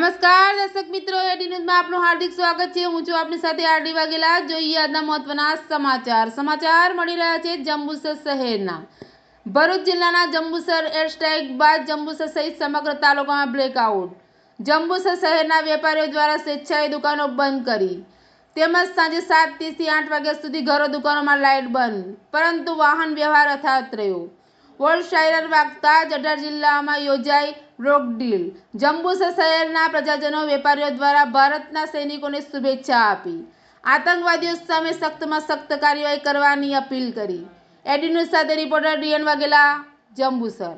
દર્શક મિત્રો, એડી ન્યૂઝમાં આપનું હાર્દિક સ્વાગત છે. હું છું આપની સાથે આરડી વાઘેલા. જોઈએ આજના મહત્વના સમાચાર. સમાચાર મળી રહ્યા છે જંબુસર શહેરના. ભરૂચ જિલ્લાના જંબુસર એર સ્ટ્રાઇક બાદ જંબુસર સહિત સમગ્ર તાલુકામાં બ્લેકઆઉટ જંબુસર શહેરના વેપારીઓ દ્વારા સ્વેચ્છાએ દુકાનો બંધ કરી. તેમજ સાંજે સાત ત્રીસથી આઠ વાગ્યા સુધી ઘરો દુકાનોમાં લાઇટ બંધ. પરંતુ વાહન વ્યવહાર અથાત રહ્યો. વર્લ્ડ શાયર વાગતા જ અઢાર જિલ્લામાં યોજાઈ બ્રોકડીલ જંબુસર શહેરના પ્રજાજનો વેપારીઓ દ્વારા ભારતના સૈનિકોને શુભેચ્છા આપી. આતંકવાદીઓ સામે સખ્તમાં સખ્ત કાર્યવાહી કરવાની અપીલ કરી. એડી ન્યૂઝ સાથે reporter DN Vaghela, Jambusar.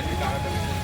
Di dalam.